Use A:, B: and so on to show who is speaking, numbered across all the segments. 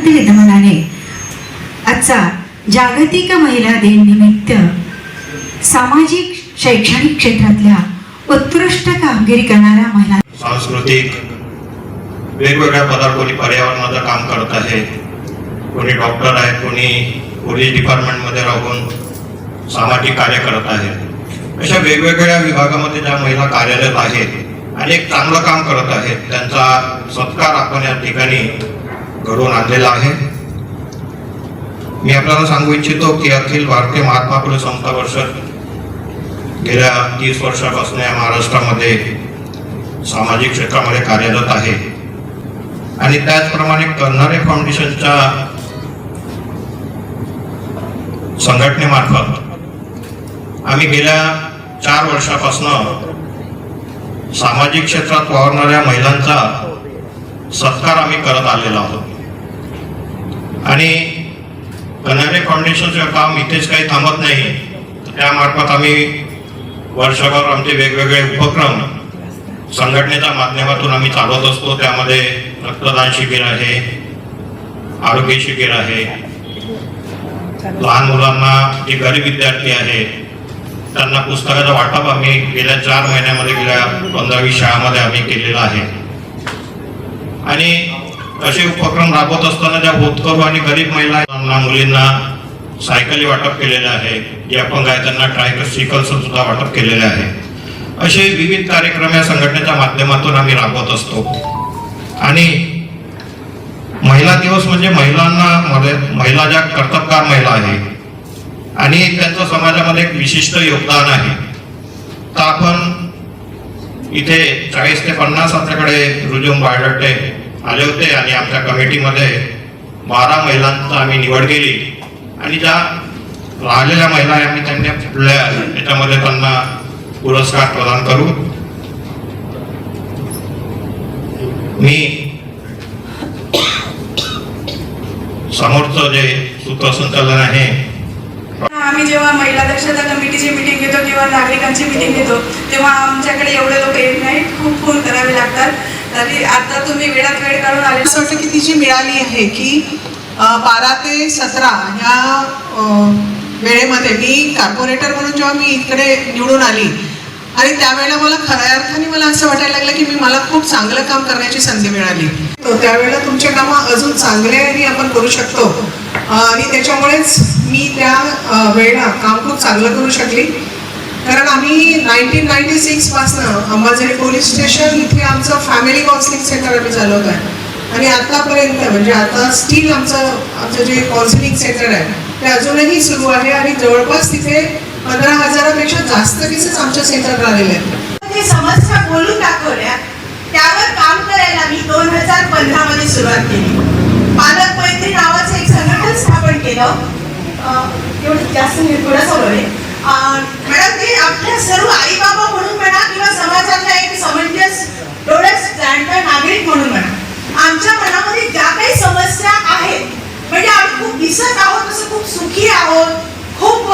A: अत्यंत विद्यमानाने आजचा जागतिक महिला दिन निमित्त सामाजिक शैक्षणिक क्षेत्रातल्या उत्कृष्ट कामगिरी करणाऱ्या महिला
B: सांस्कृतिक वेगवेगळ्या पदावर कोणी पर्यावरणाचं काम करत आहे. कोणी डॉक्टर आहे कोणी पोलीस डिपार्टमेंटमध्ये राहून सामाजिक कार्य करत आहे. अशा वेगवेगळ्या विभागामध्ये ज्या महिला कार्यरत आहेत आणि एक चांगलं काम करत आहेत. त्यांचा सत्कार आपण या ठिकाणी घडवून आणलेला आहे. मी आपल्याला सांगू इच्छितो की अखिल भारतीय महात्मा फुले समता परिषद गेल्या तीस वर्षापासून या महाराष्ट्रामध्ये सामाजिक क्षेत्रामध्ये कार्यरत आहे. आणि त्याचप्रमाणे करणारे फाउंडेशनच्या संघटनेमार्फत आम्ही गेल्या चार वर्षापासून सामाजिक क्षेत्रात वावरणाऱ्या महिलांचा सत्कार आम्ही करत आलेलो आहोत. आणि कन्हारे फाउंडेशनचं काम इथेच काही थांबत नाही. त्यामार्फत आम्ही वर्षभर आमचे वेगवेगळे उपक्रम संघटनेच्या माध्यमातून आम्ही चालवत असतो. त्यामध्ये रक्तदान शिबिर आहे आरोग्य शिबिर आहे. लहान मुलांना जे गरीब विद्यार्थी आहेत त्यांना पुस्तकाचं वाटप आम्ही गेल्या चार महिन्यामध्ये गेल्या पंधरावी शाळामध्ये आम्ही केलेलं आहे. आणि असे उपक्रम राबवत असताना ज्या होतकरू आणि गरीब महिलांना मुलींना सायकली वाटप केलेले आहे. जे अपंग आहे त्यांना ट्रायसिकल्स सुद्धा वाटप केलेले आहे. असे विविध कार्यक्रम या संघटनेच्या माध्यमातून आम्ही राबवत असतो. आणि महिला दिवस म्हणजे महिलांना मध्ये महिला ज्या कर्तबगार महिला आहे आणि त्यांचं समाजामध्ये एक विशिष्ट योगदान आहे. तर आपण इथे चाळीस ते पन्नास आपल्याकडे रुजूम बायोडेटे आले होते आणि आमच्या कमिटीमध्ये बारा महिलांचा आम्ही निवड केली. आणि ज्या राहिलेल्या महिला आम्ही त्यांना पुढल्या याच्यामध्ये त्यांना पुरस्कार प्रदान करू. मी समोरचं जे सूत्रसंचालन आहे
C: आम्ही जेव्हा महिला दक्षता कमिटीची मिटिंग घेतो किंवा नागरिकांची मिटिंग घेतो तेव्हा आमच्याकडे एवढे लोक येत नाहीत. खूप फोन करावे लागतात. तरी आता तुम्ही वेळात वेळ काढून आले.
D: असं वाटतं की ती जी मिळाली आहे की बारा ते सतरा ह्या वेळेमध्ये मी कॉर्पोरेटर म्हणून जेव्हा मी इकडे निवडून आली आणि त्यावेळेला मला खऱ्या अर्थाने मला असं वाटायला लागलं की मी मला खूप चांगलं काम करण्याची संधी मिळाली. तर त्यावेळेला तुमचे कामं अजून चांगले आणि आपण करू शकतो. आणि त्याच्यामुळेच मी त्या वेळेला काम खूप चांगलं करू शकली. कारण आम्ही नाईन्टीन नाईन्टी सिक्स पासनं अंबाझरी पोलीस स्टेशन इथे आमचं फॅमिली काउन्सिलिंग सेंटर आम्ही चालवत आहे. आणि आतापर्यंत म्हणजे आता स्टील आमचं आमचं जे काउन्सिलिंग सेंटर आहे ते अजूनही सुरू आहे आणि जवळपास तिथे पंधरा हजारापेक्षा जास्त केसेस आमच्या सेंटरला आलेले आहेत.
E: ते समस्या बोलून दाखवल्या त्यावर काम करायला मी दोन हजार पंधरा मध्ये सुरुवात केली. पालक मैत्री नावाचं एक संघटन स्थापन केलं. एवढं जास्त नाही थोडंसं मॅडम ते आपल्या सर्व आई बाबा म्हणून म्हणा किंवा समाजातला एक समंजस डोळ्यास जाणता नागरिक म्हणून म्हणा. आमच्या मनामध्ये ज्या काही समस्या आहेत म्हणजे आम्ही खूप दिसत आहोत तसं खूप सुखी आहोत खूप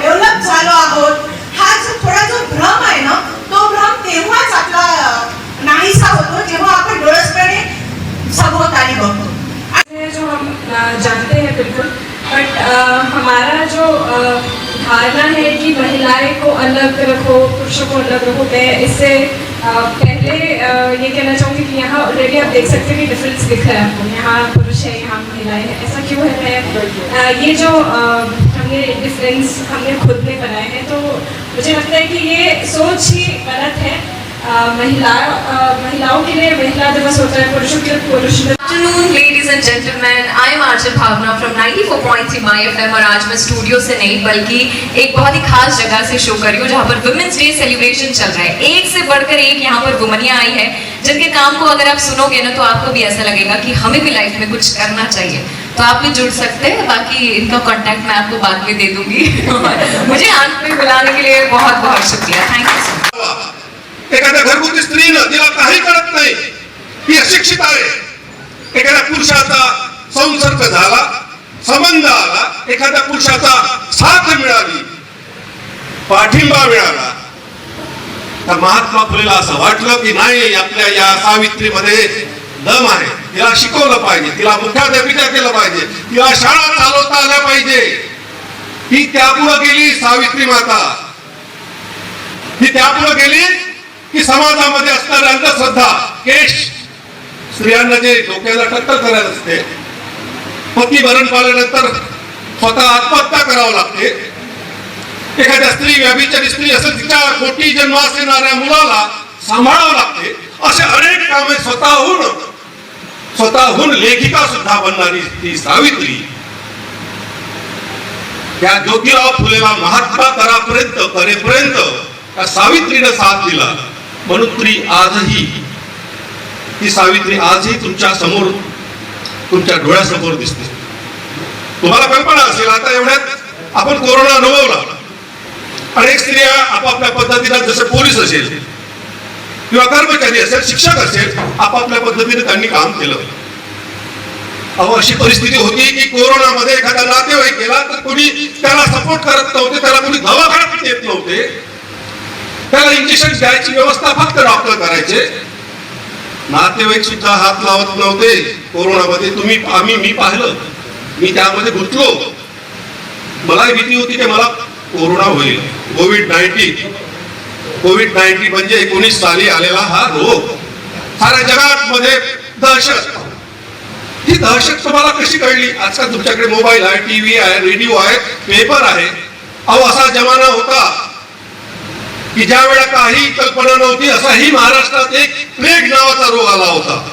E: डेव्हलप झालो आहोत हा जो थोडा जो भ्रम आहे ना तो भ्रम तेव्हाच आपला नाहीसा होतो जेव्हा आपण डोळसपणे सभोवताली बघतो.
F: जो हम जानते हैं बिल्कुल बट हमारा जो धारणा है कि महिलाएँ को अलग रखो पुरुषों को अलग रखो। मैं इससे पहले ये कहना चाहूँगी कि यहाँ ऑलरेडी आप देख सकते हैं कि डिफरेंस दिख रहा है आपको। यहाँ पुरुष है यहाँ महिलाएँ हैं। ऐसा क्यों है अ, ये जो हमने डिफरेंस हमने खुद में बनाए हैं तो मुझे लगता है कि ये सोच ही गलत है। महिला महिलाओं के लिए महिला दिवस होता है पुरुषों के लिए पुरुष
G: Archit Bhavna from 94.3 My FM और आज मैं स्टूडियो से नहीं, बल्कि एक बहुत ही खास जगह से शो कर रही हूँ, जहाँ पर वुमेन्स डे सेलिब्रेशन चल रहा है। एक से बढ़कर एक यहाँ पर वुमनियाँ आई है, जिनके काम को अगर आप सुनोगे ना तो आपको भी ऐसा लगेगा कि हमें भी लाइफ में कुछ करना चाहिए। तो आप भी जुड़ सकते हैं, बाकी इनका कॉन्टैक्ट मैं आपको बाद में दे दूँगी। मुझे अंत में बुलाने के लिए बहुत बहुत शुक्रिया। थैंक यू सो
H: एखाद्या घरगुती स्त्रीनं तिला काही कळत नाही, ती अशिक्षित आहे. एखाद्या पुरुषाचा संसर्ग झाला संबंध आला एखाद्या पुरुषाचा साथ मिळाली पाठिंबा मिळाला. तर महात्मा फुलेला असं वाटलं की नाही आपल्या या सावित्रीमध्ये दम आहे. तिला शिकवलं पाहिजे तिला मुख्याध्यापिका केलं तिला शाळा चालवता आल्या पाहिजे. ही त्यापुढं गेली सावित्री माता. ही त्यापुढं गेली की समाजामध्ये असणारी अंधश्रद्धा केश स्त्रियांना जे डोक्याला टक्कर करायला असते पती मरण पाळल्यानंतर स्वतः आत्महत्या करावं लागते. एखाद्या स्त्री व्यभिचारी स्त्री असेल तिच्या कोटी जन्मास येणाऱ्या मुलाला सांभाळावं लागते. असे अनेक कामे स्वतःहून स्वतःहून लेखिका सुद्धा बनणारी ती सावित्री. त्या ज्योतिराव फुलेला महात्मा करापर्यंत करेपर्यंत त्या सावित्रीनं साथ दिला. म्हणून ती आजही. ती सावित्री आजही तुमच्यासमोर तुमच्या डोळ्यासमोर दिसते. तुम्हाला कल्पना असेल आता एवढ्यात आपण कोरोना अनुभवला. अनेक स्त्रिया आपापल्या पद्धतीनं जसं पोलीस असेल किंवा कर्मचारी असेल शिक्षक असेल आपापल्या पद्धतीने त्यांनी काम केलं. अहो अशी परिस्थिती होती की कोरोनामध्ये एखादा नातेवाईक गेला तर कोणी त्याला सपोर्ट करत नव्हते त्याला कोणी दवाखान्यात येत नव्हते. त्याला इंजेक्शन द्यायची व्यवस्था फक्त डॉक्टर करायचे. नातेवाईक सुद्धा हात लावत नव्हते. कोरोनामध्ये तुम्ही आम्ही मी पाहिलं. मी त्यामध्ये घुसलो मलाही भीती होती की मला कोरोना होईल. Covid nineteen. कोविड नाईन्टीन म्हणजे एकोणीस साली आलेला हा रोग. साऱ्या जगामध्ये दहशत. ही दहशत तुम्हाला कशी कळली? आजकाल तुमच्याकडे मोबाईल आहे टीव्ही आहे रेडिओ आहे पेपर आहे. अहो असा जमाना होता. की ज्या वेळा काही कल्पना नव्हती असाही महाराष्ट्रात एक प्लेग नावाचा रोग आला होता.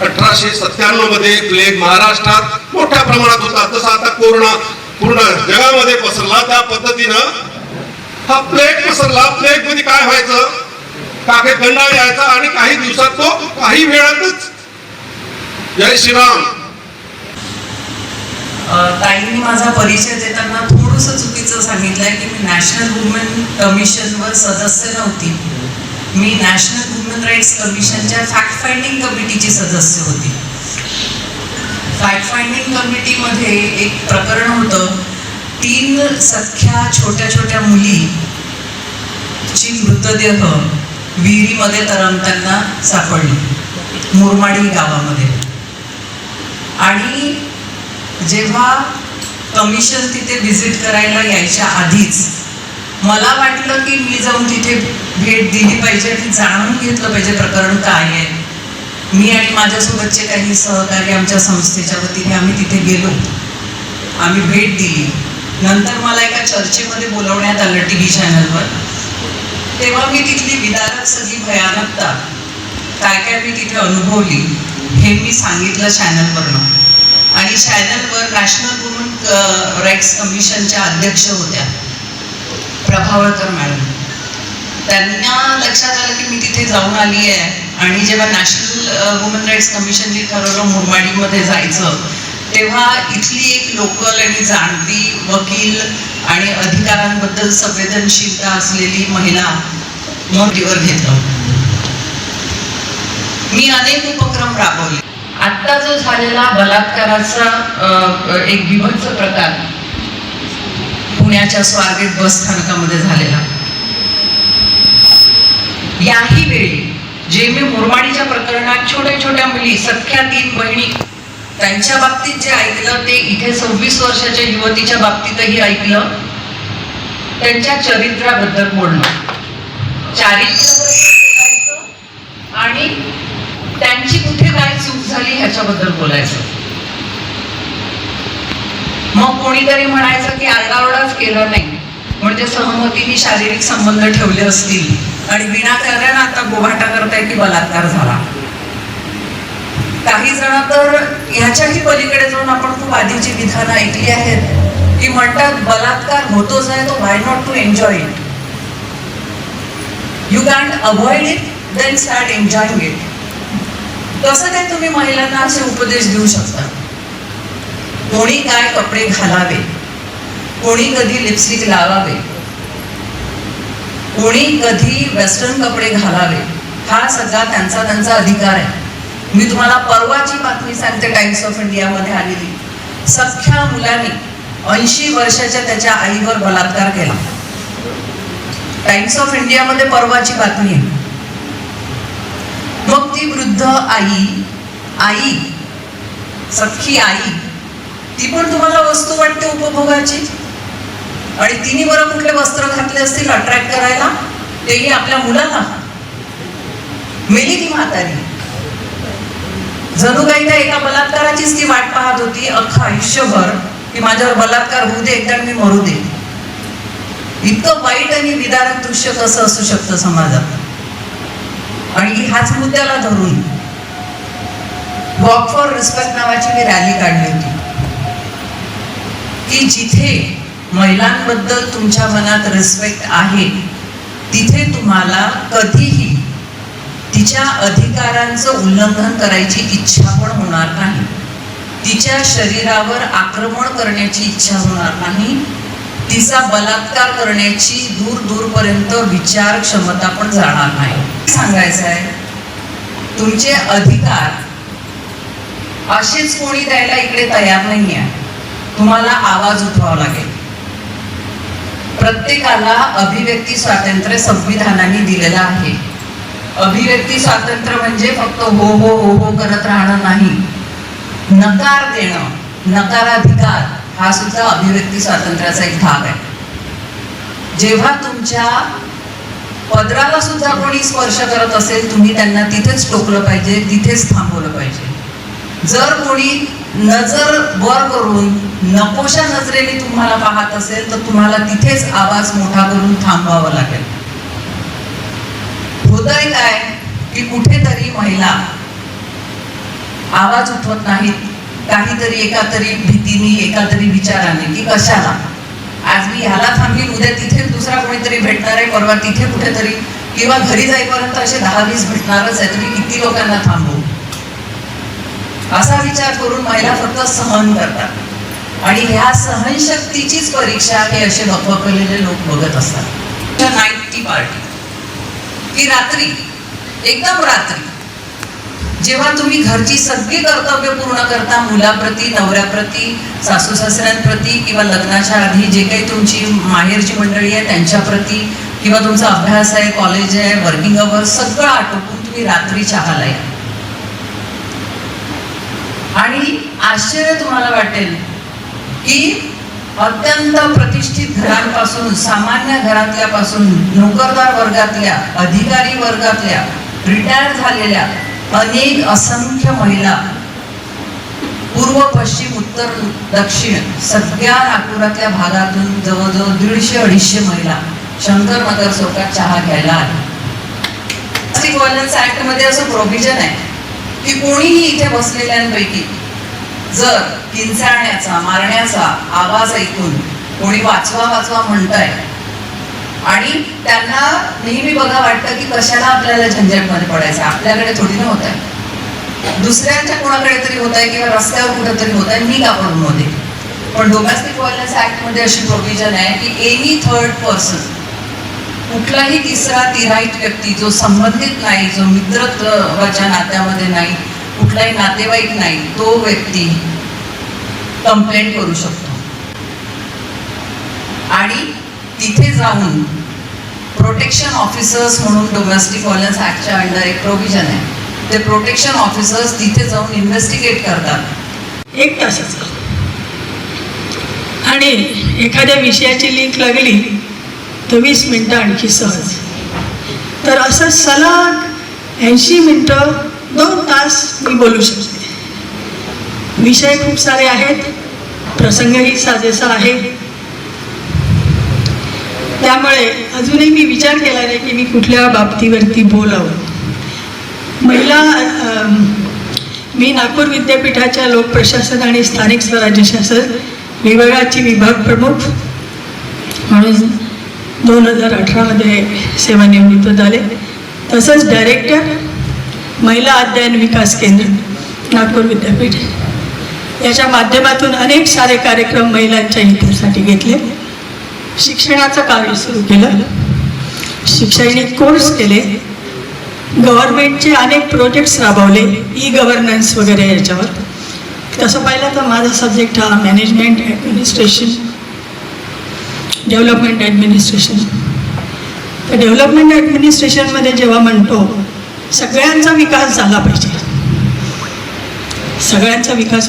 H: अठराशे सत्त्याण्णवमध्ये प्लेग महाराष्ट्रात मोठ्या प्रमाणात होता. तसा आता कोरोना पूर्ण जगामध्ये पसरला. त्या पद्धतीनं हा प्लेग पसरला. प्लेगमध्ये काय व्हायचं? काके गंडाळ यायचा आणि काही दिवसात तो काही वेळातच. जय श्रीराम.
I: ताईंनी माझा परिचय देताना थोडंसं चुकीचं सांगितलंय की मी नॅशनल वुमेन कमिशनवर सदस्य नव्हती. मी नॅशनल वुमेन राईट्स कमिशनच्या फॅक्ट फाइंडिंग कमिटीची सदस्य होती. फॅक्ट फाइंडिंग कमिटीमध्ये एक प्रकरण होतं. तीन सख्या छोट्या छोट्या मुली ची मृतदेह विहिरीमध्ये तरंगताना सापडली. मुरमाडी गावामध्ये. आणि जेव्हा कमिशन तिथे व्हिजिट करायला यायच्या आधीच मला वाटलं की मी जाऊन तिथे भेट दिली पाहिजे आणि जाणून घेतलं पाहिजे प्रकरण काय आहे. मी आणि माझ्यासोबतचे काही सहकारी आमच्या संस्थेच्या वतीने आम्ही तिथे गेलो. आम्ही भेट दिली. नंतर मला एका चर्चेमध्ये बोलवण्यात आलं टी व्ही चॅनलवर. तेव्हा मी तिथली विदारक सगळी भयानकता काय काय मी तिथे अनुभवली हे मी सांगितलं चॅनलवरनं. आणि चॅनलवर नॅशनल वुमन राईट्स कमिशनच्या अध्यक्ष होत्या. प्रभावळकर मॅडम. त्यांना लक्षात आलं की मी तिथे जाऊन आली आहे. आणि जेव्हा नॅशनल वुमन राईट्स कमिशनने ठरवलं मुरमाडीमध्ये जायचं तेव्हा इथली एक लोकल आणि जाणती वकील आणि अधिकारांबद्दल संवेदनशीलता असलेली महिला मोठीवर घेतलं. मी अनेक उपक्रम राबवले. आत्ता जो झालेला बलात्काराचा एक विभत्स प्रकार पुण्याच्या स्वारगेट बस स्थानकामध्ये झालेला. याही वेळी जे मी मुरमाडीच्या प्रकरणात छोट्या छोट्या मुली सख्या तीन बहिणी त्यांच्या बाबतीत जे ऐकलं ते इथे सव्वीस वर्षाच्या युवतीच्या बाबतीतही ऐकलं त्यांच्या चरित्राबद्दल बोलणं. चारित्र्य बोलायचं आणि त्यांची कुठे काय चूक झाली ह्याच्याबद्दल बोलायचं मग कोणीतरी म्हणायचं की आरडाओरडाच केला नाही. म्हणजे सहमतीने शारीरिक संबंध ठेवले असतील. आणि विनाकारण आता गोभाटा करताय की बलात्कार झाला. काही जण तर ह्याच्याही पलीकडे जाऊन आपण खूप आधीची विधानं ऐकली आहेत की म्हणतात बलात्कार होतोच आहे तो why not to enjoy it you can't avoid it then start enjoying it कसं काय तुम्ही महिलांना असे उपदेश देऊ शकता? कोणी काय कपडे घालावे? कोणी कधी लिपस्टिक लावावे? कोणी कधी वेस्टर्न कपडे घालावे? हा सगळा त्यांचा त्यांचा अधिकार आहे. मी तुम्हाला परवाची बातमी सांगते टाइम्स ऑफ इंडियामध्ये आलेली. सख्या मुलांनी ऐंशी वर्षाच्या त्याच्या आईवर बलात्कार केला. टाइम्स ऑफ इंडियामध्ये परवाची बातमी आहे. मग ती वृद्ध आई आई सख्खी आई ती पण तुम्हाला वस्तू वाटते उपभोगाची? आणि तिने बरं कुठले वस्त्र घातले असतील अट्रॅक्ट करायला? तेही आपल्या मुलाला मेली ती म्हातारी. जणू काही त्या एका बलात्काराचीच ती वाट पाहत होती. अख्खं आयुष्यभर की माझ्यावर बलात्कार होऊ दे एकदा मी मरू दे. इतकं वाईट आणि विदारक दृश्य कसं असू शकतं समाजात? आणि ह्याच मुद्द्याला धरून वॉक फॉर रिस्पेक्ट नावाची मी रॅली काढली होती. की जिथे महिलांबद्दल तुमच्या मनात रिस्पेक्ट आहे तिथे तुम्हाला कधीही तिच्या अधिकारांचं उल्लंघन करायची इच्छा पण होणार नाही. तिच्या शरीरावर आक्रमण करण्याची इच्छा होणार नाही. तिचा बलात्कार करण्याची दूर दूरपर्यंत विचार क्षमता पण जाणार नाही. सांगायचं आहे तुमचे अधिकार असेच कोणी द्यायला इकडे तयार नाही आहे तुम्हाला आवाज उठवावा लागेल. प्रत्येकाला अभिव्यक्ती स्वातंत्र्य संविधानाने दिलेलं आहे. अभिव्यक्ती स्वातंत्र्य म्हणजे फक्त हो हो हो हो करत राहणं नाही. नकार देणं नकाराधिकार हा सुद्धा अभिव्यक्ती स्वातंत्र्याचा एक भाग आहे. जेव्हा तुमच्या पदराला सुद्धा कोणी स्पर्श करत असेल तुम्ही त्यांना तिथेच टोकलं पाहिजे तिथेच थांबवलं पाहिजे. जर कोणी नजर वर करून नकोशा नजरेने तुम्हाला पाहत असेल तर तुम्हाला तिथेच आवाज मोठा करून थांबवावा लागेल. होतंय काय की कुठेतरी महिला आवाज उठवत नाहीत काहीतरी एका तरी भीतीने एका तरी विचाराने की कशाला? आज मी ह्याला थांबली उद्या तिथे दुसरा कोणीतरी भेटणार आहे परवा तिथे कुठेतरी किंवा घरी जाईपर्यंत असे दहा वीस भेटणारच आहे तुम्ही किती लोकांना थांबू असा विचार करून महिला फक्त सहन करतात. आणि ह्या सहनशक्तीचीच परीक्षा हे असे बकबकलेले लोक बघत असतात. नाईट टी पार्टी की रात्री एकदम रात्री. जेव्हा तुम्ही घरची सगळी कर्तव्य पूर्ण करता मुलाप्रती नवऱ्याप्रती सासू सासऱ्यांप्रती किंवा लग्नाच्या आधी जे काही तुमची माहेरची मंडळी आहे त्यांच्याप्रती किंवा तुमचा अभ्यास आहे कॉलेज आहे वर्किंग अवर सगळं आटोपून तुम्ही रात्री चहाला या. आणि आश्चर्य तुम्हाला वाटेल की अत्यंत प्रतिष्ठित घरांपासून सामान्य घरातल्यापासून नोकरदार वर्गातल्या अधिकारी वर्गातल्या रिटायर झालेल्या अनेक असंख्य महिला पूर्व पश्चिम उत्तर दक्षिण सगळ्या नागपुरातल्या भागातून जवळजवळ दीडशे अडीचशे महिला शंकर नगर चौकात चहा घ्यायला आल्या. ऍक्टमध्ये असं प्रोव्हिजन आहे. की कोणीही इथे बसलेल्यांपैकी जर किंचाळण्याचा मारण्याचा आवाज ऐकून कोणी वाचवा वाचवा म्हणताय आणि त्यांना नेहमी बघा वाटतं की कशाला आपल्याला झंझटमध्ये पडायचं आपल्याकडे थोडी ना होत आहे दुसऱ्यांच्या कोणाकडे तरी होत आहे किंवा रस्त्यावर कुठेतरी होत आहे मी का पडून होते पण डोमेस्टिक व्हायलन्स ऍक्टमध्ये अशी प्रोव्हिजन आहे की एनी थर्ड पर्सन कुठलाही तिसरा तिराईत व्यक्ती जो संबंधित नाही जो मित्रत्वाच्या नात्यामध्ये नाही कुठलाही नातेवाईक नाही तो व्यक्ती कंप्लेंट करू शकतो. आणि तिथे जाऊन प्रोटेक्शन ऑफिसर्स म्हणून डोमेस्टिक व्हायलन्स ॲक्टच्या अंडर एक प्रोव्हिजन आहे. ते प्रोटेक्शन ऑफिसर्स तिथे जाऊन इन्व्हेस्टिगेट करतात.
J: एक तासाचं. आणि एखाद्या विषयाची लिंक लागली तर वीस मिनटं आणखी सहज. तर असं सलग ऐंशी मिनटं दोन तास मी बोलू शकते. विषय खूप सारे आहेत प्रसंगही साजेसा आहे. त्यामुळे अजूनही मी विचार केला नाही की मी कुठल्या बाबतीवरती बोलावं. महिला मी नागपूर विद्यापीठाच्या लोकप्रशासन आणि स्थानिक स्वराज्य शासन विभागाची विभाग प्रमुख म्हणून दोन हजार अठरामध्ये सेवानिवृत्त झाले. तसंच डायरेक्टर महिला अध्ययन विकास केंद्र नागपूर विद्यापीठ. याच्या माध्यमातून अनेक सारे कार्यक्रम महिलांच्या हितासाठी घेतले. शिक्षणाचं कार्य सुरू केलं. शैक्षणिक कोर्स केले. गव्हर्नमेंटचे अनेक प्रोजेक्ट्स राबवले. ई गव्हर्नन्स वगैरे याच्यावर. तसं पाहिलं तर माझा सब्जेक्ट हा मॅनेजमेंट ॲडमिनिस्ट्रेशन डेव्हलपमेंट ॲडमिनिस्ट्रेशन तर डेव्हलपमेंट ॲडमिनिस्ट्रेशनमध्ये जेव्हा म्हणतो सगळ्यांचा विकास झाला पाहिजे. सगळ्यांचा विकास